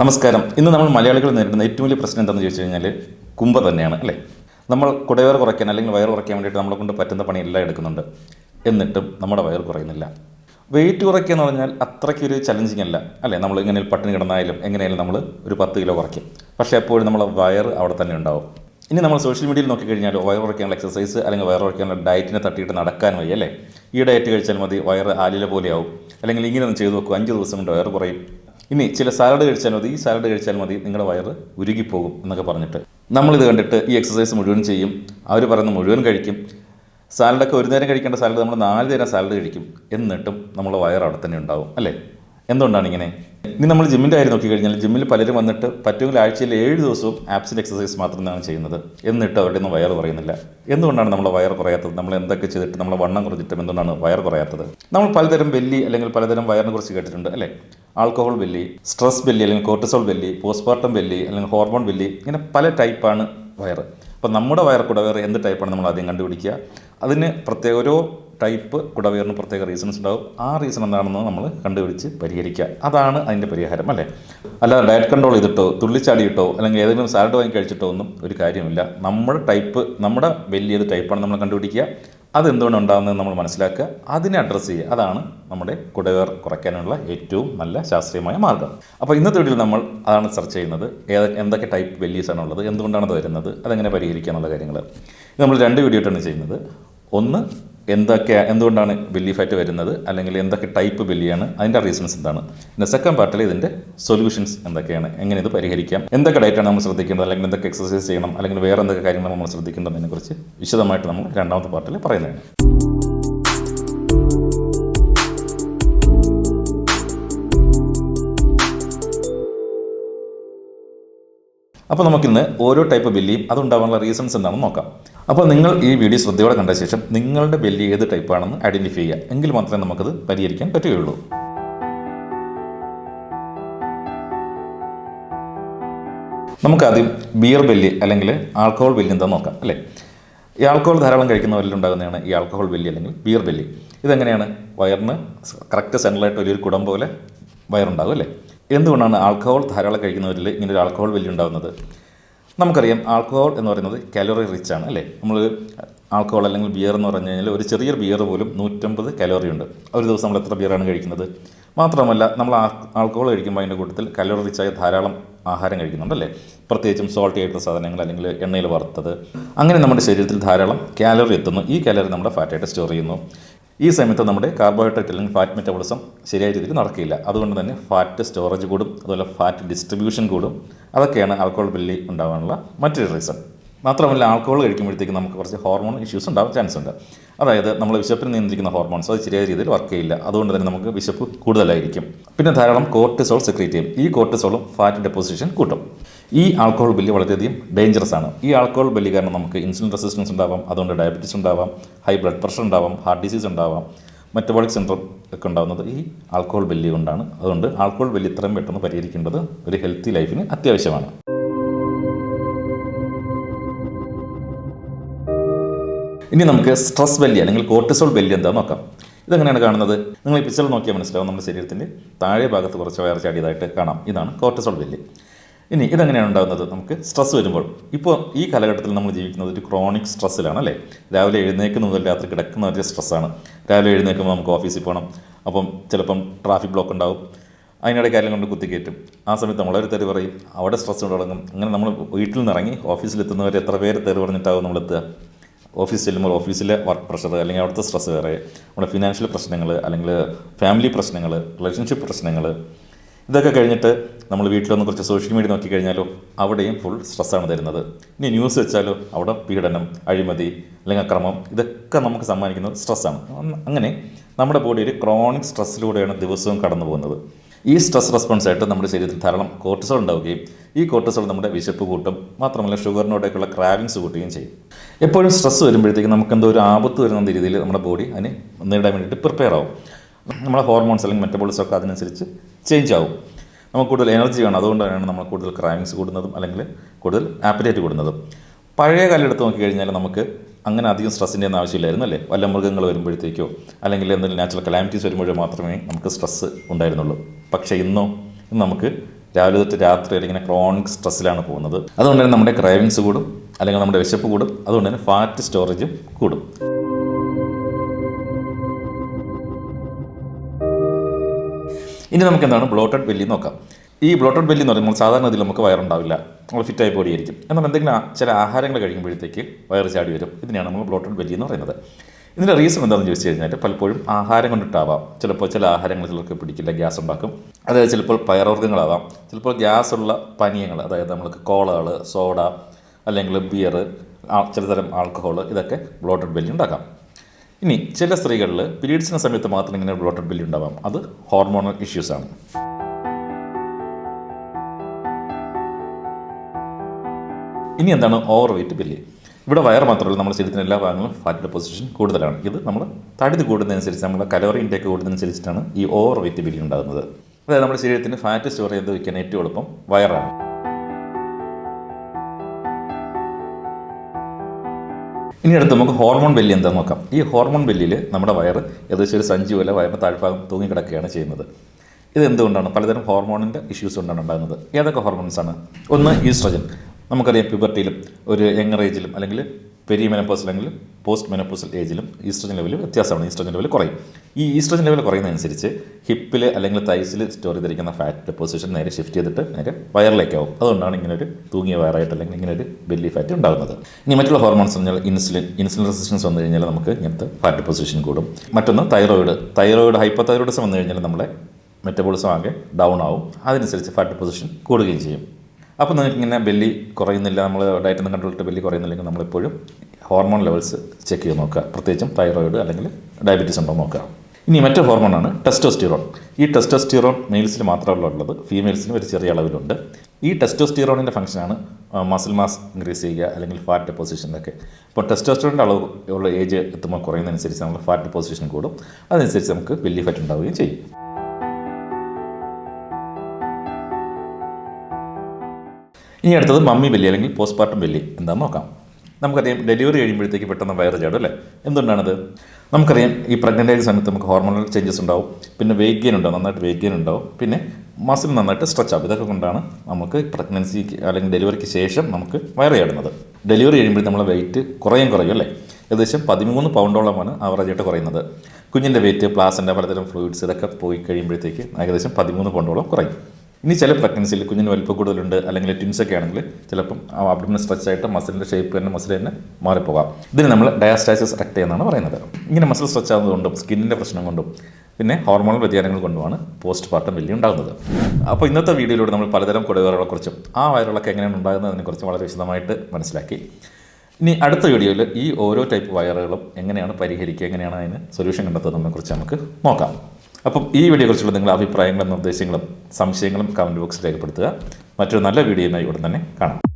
നമസ്കാരം. ഇന്ന് നമ്മൾ മലയാളികൾ നേരിടുന്ന ഏറ്റവും വലിയ പ്രശ്നം എന്താണെന്ന് ചോദിച്ചു കഴിഞ്ഞാൽ കുമ്പ തന്നെയാണ് അല്ലേ? നമ്മൾ കുടവയർ കുറയ്ക്കാൻ അല്ലെങ്കിൽ വയർ കുറയ്ക്കാൻ വേണ്ടിയിട്ട് നമ്മളെ കൊണ്ട് പറ്റുന്ന പണിയെല്ലാം എടുക്കുന്നുണ്ട്. എന്നിട്ടും നമ്മുടെ വയർ കുറയുന്നില്ല. വെയിറ്റ് കുറയ്ക്കുക എന്ന് പറഞ്ഞാൽ അത്രയ്ക്ക് ഒരു ചലഞ്ചിങ് അല്ല അല്ലേ? നമ്മൾ ഇങ്ങനെ പട്ടിണി കിടന്നായാലും എങ്ങനെയായാലും നമ്മൾ ഒരു പത്ത് കിലോ കുറയ്ക്കും. പക്ഷേ എപ്പോഴും നമ്മളെ വയർ അവിടെ തന്നെ ഉണ്ടാവും. ഇനി നമ്മൾ സോഷ്യൽ മീഡിയയിൽ നോക്കിക്കഴിഞ്ഞാൽ വയർ കുറയ്ക്കാനുള്ള എക്സസൈസ് അല്ലെങ്കിൽ വയർ കുറയ്ക്കാനുള്ള ഡയറ്റിനെ തട്ടിയിട്ട് നടക്കാൻ വയ്യ അല്ലേ ഈ ഡയറ്റ് കഴിച്ചാൽ മതി വയർ ആലില പോലെയാവും. അല്ലെങ്കിൽ ഇങ്ങനെ ഒന്ന് ചെയ്തു നോക്കും അഞ്ച് ദിവസം കൊണ്ട് വയർ കുറയും. ഇനി ചില സാലഡ് കഴിച്ചാൽ മതി ഈ സാലഡ് കഴിച്ചാൽ മതി നിങ്ങളുടെ വയറ് ഉരുകിപ്പോകും എന്നൊക്കെ പറഞ്ഞിട്ട്. നമ്മളിത് കണ്ടിട്ട് ഈ എക്സസൈസ് മുഴുവൻ ചെയ്യും. അവർ പറയുന്ന മുഴുവൻ കഴിക്കും. സാലഡൊക്കെ ഒരു നേരം കഴിക്കേണ്ട സാലഡ് നമ്മൾ നാല് നേരം സാലഡ് കഴിക്കും. എന്നിട്ടും നമ്മളെ വയർ അവിടെ തന്നെ ഉണ്ടാവും അല്ലേ? എന്തുകൊണ്ടാണ് ഇങ്ങനെ? ഇനി നമ്മൾ ജിമ്മിന്റെ കാര്യം നോക്കിക്കഴിഞ്ഞാൽ ജിമ്മിൽ പലരും വന്നിട്ട് പറ്റുമെങ്കിൽ ആഴ്ചയിൽ ഏഴ് ദിവസവും ആപ്സിന്റെ എക്സസൈസ് മാത്രമാണ് ചെയ്യുന്നത്. എന്നിട്ട് അവരുടെ ഒന്നും വയർ കുറയുന്നില്ല എന്തുകൊണ്ടാണ് നമ്മളെ വയർ കുറയാത്തത്? നമ്മൾ എന്തൊക്കെ ചെയ്തിട്ട് നമ്മൾ വണ്ണം കുറഞ്ഞിട്ടും എന്തുകൊണ്ടാണ് വയർ കുറയാത്തത്? നമ്മൾ പലതരം വെല്ലി അല്ലെങ്കിൽ പലതരം വയറിനെ കുറിച്ച് കേട്ടിട്ടുണ്ട് അല്ലേ? ആൽക്കഹോൾ വെല്ലി സ്ട്രെസ് വെല്ലി അല്ലെങ്കിൽ കോർട്ടിസോൾ വെല്ലി പോസ്റ്റ്മോർട്ടം വെല്ലി അല്ലെങ്കിൽ ഹോർമോൺ വെല്ലി ഇങ്ങനെ പല ടൈപ്പാണ് വയറ്. അപ്പോൾ നമ്മുടെ വയർ കുടവയർ എന്ത് ടൈപ്പാണ് നമ്മൾ ആദ്യം കണ്ടുപിടിക്കുക? അതിന് പ്രത്യേക ഓരോ ടൈപ്പ് കുടവയറിന് പ്രത്യേക റീസൺസ് ഉണ്ടാവും. ആ റീസൺ എന്താണെന്ന് നമ്മൾ കണ്ടുപിടിച്ച് പരിഹരിക്കുക. അതാണ് അതിന്റെ പരിഹാരം അല്ലേ? അല്ലാതെ ഡയറ്റ് കൺട്രോൾ ചെയ്തിട്ടോ തുള്ളിച്ചാടിയിട്ടോ അല്ലെങ്കിൽ ഏതെങ്കിലും സാലഡ് വാങ്ങി കഴിച്ചിട്ടോ ഒന്നും ഒരു കാര്യമില്ല. നമ്മുടെ ടൈപ്പ് നമ്മുടെ വലിയത് ടൈപ്പാണ് നമ്മൾ കണ്ടുപിടിക്കുക. അതെന്തുകൊണ്ട് ഉണ്ടാകുന്നത് നമ്മൾ മനസ്സിലാക്കുക. അതിനെ അഡ്രസ്സ് ചെയ്യുക. അതാണ് നമ്മുടെ കുടവേർ കുറയ്ക്കാനുള്ള ഏറ്റവും നല്ല ശാസ്ത്രീയമായ മാർഗം അപ്പോൾ ഇന്നത്തെ വീട്ടിൽ നമ്മൾ അതാണ് സെർച്ച് ചെയ്യുന്നത്. ഏത് എന്തൊക്കെ ടൈപ്പ് വെല്ലീസ് ഉള്ളത്? എന്തുകൊണ്ടാണ് അത് വരുന്നത്? അതെങ്ങനെ പരിഹരിക്കുക എന്നുള്ള കാര്യങ്ങൾ നമ്മൾ രണ്ട് വീഡിയോ ചെയ്യുന്നത്. ഒന്ന് എന്തൊക്കെ എന്തുകൊണ്ടാണ് ബില്ലി ഫാറ്റ് വരുന്നത്? അല്ലെങ്കിൽ എന്തൊക്കെ ടൈപ്പ് ബില്ലിയാണ് അതിന്റെ റീസൺസ് എന്താണ്? പിന്നെ സെക്കൻഡ് പാർട്ടിൽ ഇതിന്റെ സൊല്യൂഷൻസ് എന്തൊക്കെയാണ്? എങ്ങനെ ഇത് പരിഹരിക്കാം? എന്തൊക്കെ ഡയറ്റാണ് നമ്മൾ ശ്രദ്ധിക്കേണ്ടത്? അല്ലെങ്കിൽ എന്തൊക്കെ എക്സസൈസ് ചെയ്യണം? അല്ലെങ്കിൽ വേറെ എന്തൊക്കെ കാര്യങ്ങൾ നമ്മൾ ശ്രദ്ധിക്കേണ്ടതിനെക്കുറിച്ച് വിശദമായിട്ട് നമ്മൾ രണ്ടാമത്തെ പാർട്ടിൽ പറയുന്നതാണ്. അപ്പോൾ നമുക്കിന്ന് ഓരോ ടൈപ്പ് ബില്ലിയും അതുണ്ടാവാനുള്ള റീസൺസ് എന്താണെന്ന് നോക്കാം. അപ്പോൾ നിങ്ങൾ ഈ വീഡിയോ ശ്രദ്ധയോടെ കണ്ട ശേഷം നിങ്ങളുടെ ബെല്ലി ഏത് ടൈപ്പാണെന്ന് ഐഡന്റിഫൈ ചെയ്യുക. എങ്കിൽ മാത്രമേ നമുക്കത് പരിഹരിക്കാൻ പറ്റുകയുള്ളൂ. നമുക്കാദ്യം ബിയർ ബെല്ലി അല്ലെങ്കിൽ ആൽക്കഹോൾ ബെല്ലി എന്താണെന്ന് നോക്കാം അല്ലേ? ഈ ആൽക്കഹോൾ ധാരാളം കഴിക്കുന്നവരിൽ ഉണ്ടാകുന്നതാണ് ഈ ആൽക്കഹോൾ ബെല്ലി അല്ലെങ്കിൽ ബിയർ ബെല്ലി ഇതെങ്ങനെയാണ്? വയറിന് കറക്റ്റ് സെൻട്രലായിട്ട് വലിയൊരു കുടം പോലെ വയറുണ്ടാകും അല്ലേ? എന്തുകൊണ്ടാണ് ആൽക്കഹോൾ ധാരാളം കഴിക്കുന്നവരിൽ ഇങ്ങനെ ഒരു ആൽക്കഹോൾ ബെല്ലി ഉണ്ടാകുന്നത് നമുക്കറിയാം ആൽക്കഹോൾ എന്ന് പറയുന്നത് കാലോറി റിച്ച് ആണ് അല്ലേ? നമ്മൾ ആൽക്കഹോൾ അല്ലെങ്കിൽ ബിയർ എന്ന് പറഞ്ഞു കഴിഞ്ഞാൽ ഒരു ചെറിയ ബിയർ പോലും നൂറ്റമ്പത് കലോറി ഉണ്ട്. ഒരു ദിവസം നമ്മൾ എത്ര ബിയറാണ് കഴിക്കുന്നത്? മാത്രമല്ല നമ്മൾ ആൽക്കഹോൾ കഴിക്കുമ്പോൾ അതിന്റെ കൂട്ടത്തിൽ കലോറി റിച്ചായ ധാരാളം ആഹാരം കഴിക്കുന്നുണ്ടല്ലേ പ്രത്യേകിച്ചും സോൾട്ടി ആയിട്ടുള്ള സാധനങ്ങൾ അല്ലെങ്കിൽ എണ്ണയിൽ വറുത്തത്. അങ്ങനെ നമ്മുടെ ശരീരത്തിൽ ധാരാളം കാലറി എത്തുന്നു. ഈ കാലറി നമ്മുടെ ഫാറ്റായിട്ട് സ്റ്റോർ ചെയ്യുന്നു. ഈ സമയത്ത് നമ്മുടെ കാർബോഹൈഡ്രേറ്റ് അല്ലെങ്കിൽ ഫാറ്റ് മെറ്റബോളിസം ശരിയായ രീതിയിൽ നടക്കില്ല. അതുകൊണ്ട് തന്നെ ഫാറ്റ് സ്റ്റോറേജ് കൂടും അതുപോലെ ഫാറ്റ് ഡിസ്ട്രിബ്യൂഷൻ കൂടും. അതൊക്കെയാണ് ആൽക്കഹോൾ ബില്ലി ഉണ്ടാകാനുള്ള മറ്റൊരു റീസൺ മാത്രമല്ല ആൽക്കഹോൾ കഴിക്കുമ്പോഴത്തേക്ക് നമുക്ക് കുറച്ച് ഹോർമോൺ ഇഷ്യൂസ് ഉണ്ടാകാൻ ചാൻസ് ഉണ്ട്. അതായത് നമ്മൾ വിശപ്പിന് നിയന്ത്രിക്കുന്ന ഹോർമോൺസ് അത് ശരിയായ രീതിയിൽ വർക്ക് ചെയ്യില്ല. അതുകൊണ്ട് തന്നെ നമുക്ക് വിശപ്പ് കൂടുതലായിരിക്കും. പിന്നെ ധാരാളം കോർട്ടിസോൾ സെക്രീറ്റ് ചെയ്യും. ഈ കോർട്ടിസോളും ഫാറ്റ് ഡെപ്പോസിഷൻ കൂട്ടും. ഈ ആൽക്കഹോൾ ബലി വളരെയധികം ഡേഞ്ചറസ് ആണ്. ഈ ആൽക്കഹോൾ ബലി കാരണം നമുക്ക് ഇൻസുലിൻ റെസിസ്റ്റൻസ് ഉണ്ടാവാം അതുകൊണ്ട് ഡയബറ്റീസ് ഉണ്ടാവാം ഹൈ ബ്ലഡ് പ്രഷർ ഉണ്ടാവാം ഹാർട്ട് ഡിസീസ് ഉണ്ടാവാം മെറ്റബോളിക് സിൻഡ്രോം ഒക്കെ ഉണ്ടാകുന്നത് ഈ ആൽക്കഹോൾ ബലി കൊണ്ടാണ്. അതുകൊണ്ട് ആൽക്കഹോൾ ബലി ഇത്രയും പെട്ടെന്ന് പരിഹരിക്കേണ്ടത് ഒരു ഹെൽത്തി ലൈഫിന് അത്യാവശ്യമാണ്. ഇനി നമുക്ക് സ്ട്രെസ് ബെല്ലി അല്ലെങ്കിൽ കോർട്ടിസോൾ ബെല്ലി എന്താണെന്ന് നോക്കാം. ഇതെങ്ങനെയാണ് കാണുന്നത്? നിങ്ങൾ ഈ പിക്ചറിൽ നോക്കിയാൽ മനസ്സിലാവും. നമ്മുടെ ശരീരത്തിന്റെ താഴെ ഭാഗത്ത് കുറച്ച് വയർ ചാടിയതായിട്ട് കാണാം. ഇതാണ് കോർട്ടിസോൾ ബെല്ലി ഇനി ഇതെങ്ങനെയാണ് ഉണ്ടാകുന്നത്? നമുക്ക് സ്ട്രെസ് വരുമ്പോൾ. ഇപ്പോൾ ഈ കാലഘട്ടത്തിൽ നമ്മൾ ജീവിക്കുന്നത് ഒരു ക്രോണിക് സ്ട്രെസ്സിലാണ് അല്ലേ? രാവിലെ എഴുന്നേക്കുന്ന മുതൽ രാത്രി കിടക്കുന്ന വലിയ സ്ട്രെസ്സാണ് രാവിലെ എഴുന്നേൽക്കുമ്പോൾ നമുക്ക് ഓഫീസിൽ പോകണം അപ്പം ചിലപ്പം ട്രാഫിക് ബ്ലോക്ക് ഉണ്ടാവും. അതിനിടെ കാര്യം കൊണ്ട് കുത്തിക്കയറ്റും. ആ സമയത്ത് നമ്മളൊരു തെറി പറയും. അവിടെ സ്ട്രെസ് തുടങ്ങും അങ്ങനെ നമ്മൾ വീട്ടിൽ നിന്ന് ഇറങ്ങി ഓഫീസിലെത്തുന്നവർ എത്ര പേര് തെറി പറഞ്ഞിട്ടാവും നമ്മളെത്തുക ഓഫീസ് ചെല്ലുമ്പോൾ ഓഫീസിലെ വർക്ക് പ്രഷർ അല്ലെങ്കിൽ അവിടുത്തെ സ്ട്രെസ് വേറെ. നമ്മുടെ ഫിനാൻഷ്യൽ പ്രശ്നങ്ങൾ അല്ലെങ്കിൽ ഫാമിലി പ്രശ്നങ്ങൾ റിലേഷൻഷിപ്പ് പ്രശ്നങ്ങൾ ഇതൊക്കെ കഴിഞ്ഞിട്ട് നമ്മൾ വീട്ടിലൊന്ന് കുറച്ച് സോഷ്യൽ മീഡിയ നോക്കി കഴിഞ്ഞാലോ അവിടെയും ഫുൾ സ്ട്രെസ്സാണ് തരുന്നത്. ഇനി ന്യൂസ് വെച്ചാലോ അവിടെ പീഡനം അഴിമതി അല്ലെങ്കിൽ അക്രമം ഇതൊക്കെ നമുക്ക് സമ്മാനിക്കുന്നത് സ്ട്രെസ്സാണ് അങ്ങനെ നമ്മുടെ ബോഡിയിൽ ക്രോണിക് സ്ട്രെസ്സിലൂടെയാണ് ദിവസവും കടന്നു പോകുന്നത്. ഈ സ്ട്രെസ് റെസ്പോൺസ് ആയിട്ട് നമ്മുടെ ശരീരത്തിൽ ധാരാളം കോർട്ടിസോൾ ഉണ്ടാവുകയും ഈ കോർട്ടിസോൾ നമ്മുടെ വിശപ്പ് കൂട്ടും മാത്രമല്ല ഷുഗറിനോടേക്കുള്ള ക്രാവിങ്സ് കൂട്ടുകയും ചെയ്യും. എപ്പോഴും സ്ട്രെസ് വരുമ്പോഴത്തേക്കും നമുക്ക് എന്തോ ഒരു ആപത്ത് വരുന്ന രീതിയിൽ നമ്മുടെ ബോഡി അതിനെ നേരിടാൻ വേണ്ടിയിട്ട് പ്രിപ്പയർ ആവും. നമ്മുടെ ഹോർമോൺസ് അല്ലെങ്കിൽ മെറ്റബോളിസം ഒക്കെ അതിനനുസരിച്ച് ചേഞ്ച് ആവും നമുക്ക് കൂടുതൽ എനർജി വേണം. അതുകൊണ്ടാണ് നമ്മൾ കൂടുതൽ ക്രാവിങ്സ് കൂടുന്നതും അല്ലെങ്കിൽ കൂടുതൽ ആപ്പിറ്റേറ്റ് കൂടുന്നതും. പഴയ കാലം എടുത്ത് നോക്കിക്കഴിഞ്ഞാൽ നമുക്ക് അങ്ങനെ അധികം സ്ട്രെസ്സിന്റെ ഒന്നും ആവശ്യമില്ലായിരുന്നു അല്ലേ? വല്ല മൃഗങ്ങൾ വരുമ്പോഴത്തേക്കോ അല്ലെങ്കിൽ എന്തെങ്കിലും നാച്ചുറൽ കലാമിറ്റീസ് വരുമ്പോഴോ മാത്രമേ നമുക്ക് സ്ട്രെസ്സ് ഉണ്ടായിരുന്നുള്ളൂ. പക്ഷേ ഇന്നോ ഇന്ന് നമുക്ക് രാവിലെ തൊട്ട് രാത്രി ഇങ്ങനെ ക്രോണിക് സ്ട്രെസ്സിലാണ് പോകുന്നത്. അതുകൊണ്ട് തന്നെ നമ്മുടെ ക്രൈവിങ്സ് കൂടും. അല്ലെങ്കിൽ നമ്മുടെ വിശപ്പ് കൂടും. അതുകൊണ്ട് തന്നെ ഫാറ്റ് സ്റ്റോറേജും കൂടും. ഇനി നമുക്ക് എന്താണ് ബ്ലോട്ടഡ് ബെല്ലി നോക്കാം. ഈ ബ്ലോട്ടഡ് ബെല്ലി എന്ന് പറയുമ്പോൾ സാധാരണ ഇതിൽ നമുക്ക് വയറുണ്ടാവില്ല. നമ്മൾ ഫിറ്റായി ബോഡിയായിരിക്കും എന്നാൽ എന്തെങ്കിലും ചില ആഹാരങ്ങൾ കഴിക്കുമ്പോഴത്തേക്ക് വയറ് ചാടി വരും. ഇതിനെയാണ് നമ്മൾ ബ്ലോട്ടഡ് ബെല്ലി എന്ന് പറയുന്നത്. ഇതിന്റെ റീസൺ എന്താണെന്ന് ചോദിച്ചു കഴിഞ്ഞാൽ പലപ്പോഴും ആഹാരം കൊണ്ടിട്ടാവാം. ചിലപ്പോൾ ചില ആഹാരങ്ങൾ ചിലർക്ക് പിടിക്കില്ല ഗ്യാസ് ഉണ്ടാക്കും. അതായത് ചിലപ്പോൾ പയറുവർഗങ്ങളാവാം ചിലപ്പോൾ ഗ്യാസുള്ള പാനീയങ്ങൾ അതായത് നമ്മൾക്ക് കോളകൾ സോഡ അല്ലെങ്കിൽ ബിയർ ചിലതരം ആൽക്കഹോൾ ഇതൊക്കെ ബ്ലോട്ടഡ് ബെല്ലി ഉണ്ടാക്കാം. ഇനി ചില സ്ത്രീകളിൽ പീരീഡ്സിന് സമയത്ത് മാത്രം ഇങ്ങനെ ബ്ലോട്ടഡ് ബില്ലി ഉണ്ടാവാം. അത് ഹോർമോണൽ ഇഷ്യൂസ് ആണ്. ഇനി എന്താണ് ഓവർ വെയിറ്റ് ബില്ല് ഇവിടെ വയർ മാത്രമല്ല നമ്മുടെ ശരീരത്തിന് എല്ലാ ഭാഗങ്ങളും ഫാറ്റ് ഡെപ്പോസിഷൻ കൂടുതലാണ്. ഇത് നമ്മൾ തടിത് കൂടുന്നതനുസരിച്ച് നമ്മുടെ കലോറി ഇൻടേക്ക് കൂടുന്നതനുസരിച്ചിട്ടാണ് ഈ ഓവർ വെയിറ്റ് ബില്ലി ഉണ്ടാകുന്നത്. അതായത് നമ്മുടെ ശരീരത്തിന് ഫാറ്റ് സ്റ്റോർ ചെയ്ത് വയ്ക്കാൻ ഏറ്റവും എളുപ്പം വയറാണ്. ഇനി അടുത്ത് നമുക്ക് ഹോർമോൺ ബെല്ലി എന്താണെന്ന് നോക്കാം. ഈ ഹോർമോൺ ബെല്ലിയിൽ നമ്മുടെ വയറ് ഏകദേശം ഒരു സഞ്ചി പോലെ വയറിന്റെ താഴ്ഭാഗം തൂങ്ങിക്കിടക്കുകയാണ് ചെയ്യുന്നത്. ഇത് എന്തുകൊണ്ടാണ് പലതരം ഹോർമോണിന്റെ ഇഷ്യൂസ് കൊണ്ടാണ് ഉണ്ടാകുന്നത്. ഏതൊക്കെ ഹോർമോൺസ് ആണ്? ഒന്ന് ഈസ്ട്രജൻ. നമുക്കറിയാം പ്യൂബർട്ടിയിലും ഒരു യങ്ങർ ഏജിലും അല്ലെങ്കിൽ പെരി മെനപ്പോസ് അല്ലെങ്കിൽ പോസ്റ്റ് മെനപ്പോസൽ ഏജിലും ഈസ്ട്രജൻ ലെവൽ വ്യത്യാസമാണ്. ഈസ്ട്രജൻ ലെവൽ കുറയും. ഈ ഈസ്ട്രജൻ ലെവൽ കുറയുന്നതനുസരിച്ച് ഹിപ്പിൽ അല്ലെങ്കിൽ തൈസിൽ സ്റ്റോർ ചെയ്തിരിക്കുന്ന ഫാറ്റ് ഡെപ്പോസിഷൻ നേരെ ഷിഫ്റ്റ് ചെയ്തിട്ട് നേരെ വയറിലേക്കാവും. അതുകൊണ്ടാണ് ഇങ്ങനെ ഒരു തൂങ്ങിയ വയറായിട്ട് അല്ലെങ്കിൽ ഇങ്ങനെ ഒരു ബെല്ലി ഫാറ്റ് ഉണ്ടാകുന്നത്. ഇനി മറ്റുള്ള ഹോർമോൺസ് പറഞ്ഞാൽ ഇൻസുലിൻ. ഇൻസുലിൻ റെസിസ്റ്റൻസ് വന്നു കഴിഞ്ഞാൽ നമുക്ക് ഇങ്ങനത്തെ ഫാറ്റ് ഡെപ്പോസിഷൻ കൂടും. മറ്റൊന്ന് തൈറോയിഡ്. തൈറോയിഡ് ഹൈപ്പോ തൈറോയിഡിസം വന്നു കഴിഞ്ഞാൽ നമ്മളെ മെറ്റബോളിസം ആകെ ഡൗൺ ആവും. അതനുസരിച്ച് ഫാറ്റ് ഡെപ്പോസിഷൻ കൂടുകയും ചെയ്യും. അപ്പോൾ നിങ്ങൾക്ക് ഇങ്ങനെ ബെല്ലി കുറയുന്നില്ല നമ്മൾ ഡയറ്റ് നിന്ന് കണ്ടുപിടിട്ട് ബെല്ലി കുറയുന്നില്ലെങ്കിൽ നമ്മളെപ്പോഴും ഹോർമോൺ ലെവൽസ് ചെക്ക് ചെയ്ത് നോക്കുക. പ്രത്യേകിച്ചും തൈറോയിഡ് അല്ലെങ്കിൽ ഡയബറ്റീസ് ഉണ്ടോ നോക്കുക. ഇനി മറ്റൊരു ഹോർമോണാണ് ടെസ്റ്റോസ്റ്റിറോൺ ഈ ടെസ്റ്റോസ്റ്റിറോൺ മെയിൽസിൽ മാത്രമല്ല ഉള്ളത് ഫീമെയിൽസിന് ഒരു ചെറിയ അളവിലുണ്ട്. ഈ ടെസ്റ്റോസ്റ്റിറോണിന്റെ ഫംഗ്ഷനാണ് മസിൽ മാസ് ഇൻക്രീസ് ചെയ്യുക അല്ലെങ്കിൽ ഫാറ്റ് ഡെപ്പോസിഷനൊക്കെ അപ്പോൾ ടെസ്റ്റോസ്റ്റിറോണിന്റെ അളവ് ഉള്ള ഏജ് എത്തുമ്പോൾ കുറയുന്നതനുസരിച്ച് നമ്മൾ ഫാറ്റ് ഡെപ്പോസിഷൻ കൂടും. അതനുസരിച്ച് നമുക്ക് ബെല്ലി ഫാറ്റ് ഉണ്ടാവുകയും ചെയ്യും. ഇനി അടുത്തത് മമ്മി ബെല്ലി അല്ലെങ്കിൽ പോസ്റ്റ്മോർട്ടം ബെല്ലി എന്താണെന്ന് നോക്കാം. നമുക്കറിയാം ഡെലിവറി കഴിയുമ്പോഴത്തേക്ക് പെട്ടെന്ന് വയറ് ചാടും അല്ലേ? എന്തുകൊണ്ടാണത്? നമുക്കറിയാം ഈ പ്രഗ്നന്റ് സമയത്ത് നമുക്ക് ഹോർമോണൽ ചേഞ്ചസ് ഉണ്ടാവും. പിന്നെ വെയിറ്റ് ഗെയിൻ ഉണ്ടാവും നന്നായിട്ട് വെയിറ്റ് ഗെയിൻ ഉണ്ടാവും. പിന്നെ മസിൽ നന്നായിട്ട് സ്ട്രെച്ച് ആവും. ഇതൊക്കെ കൊണ്ടാണ് നമുക്ക് പ്രഗ്നൻസിക്ക് അല്ലെങ്കിൽ ഡെലിവറിക്ക് ശേഷം നമുക്ക് വയറ് ചാടുന്നത്. ഡെലിവറി കഴിയുമ്പോൾ നമ്മളെ വെയിറ്റ് കുറയും കുറയും അല്ലേ? ഏകദേശം പതിമൂന്ന് പൗണ്ടോളമാണ് ആവറേജ് ആയിട്ട് കുറയുന്നത്. കുഞ്ഞിന്റെ വെയിറ്റ് പ്ലാസിന്റെ പലതരം ഫ്ലൂയിഡ്സ് ഇതൊക്കെ പോയി കഴിയുമ്പോഴത്തേക്ക് ഏകദേശം പതിമൂന്ന് പൗണ്ടോളം കുറയും. ഇനി ചില പ്രഗ്നൻസിയിൽ കുഞ്ഞിന് വലിപ്പം കൂടുതലുണ്ട് അല്ലെങ്കിൽ ട്വിൻസ് ഒക്കെ ആണെങ്കിൽ ചിലപ്പം അബ്ഡമിന് സ്ട്രെച്ച് ആയിട്ട് മസിലിന്റെ ഷേപ്പ് തന്നെ മസിൽ തന്നെ മാറിപ്പോകാം. ഇതിന് നമ്മൾ ഡയാസ്റ്റാസിസ് റെക്ട് എന്നാണ് പറയുന്നത്. ഇങ്ങനെ മസിൽ സ്ട്രെച്ച് ആകുന്നതുകൊണ്ടും സ്കിന്നിന്റെ പ്രശ്നം കൊണ്ടും പിന്നെ ഹോർമോണൽ വ്യതിയാനങ്ങൾ കൊണ്ടുമാണ് പോസ്റ്റ് പാർട്ടം വലിയ ഉണ്ടാകുന്നത്. അപ്പോൾ ഇന്നത്തെ വീഡിയോയിലൂടെ നമ്മൾ പലതരം കുടവേറുകളെക്കുറിച്ചും ആ വയറുകളൊക്കെ എങ്ങനെയാണ് ഉണ്ടാകുന്നതിനെക്കുറിച്ച് വളരെ വിശദമായിട്ട് മനസ്സിലാക്കി. ഇനി അടുത്ത വീഡിയോയിൽ ഈ ഓരോ ടൈപ്പ് വയറുകളും എങ്ങനെയാണ് പരിഹരിക്കുക എങ്ങനെയാണ് അതിന് സൊല്യൂഷൻ കണ്ടെത്തുന്നതിനെക്കുറിച്ച് നമുക്ക് നോക്കാം. അപ്പം ഈ വീഡിയോയെക്കുറിച്ചുള്ള നിങ്ങളുടെ അഭിപ്രായങ്ങളും നിർദ്ദേശങ്ങളും സംശയങ്ങളും കമന്റ് ബോക്സിൽ രേഖപ്പെടുത്തുക. മറ്റൊരു നല്ല വീഡിയോയുമായി ഉടൻ തന്നെ കാണാം.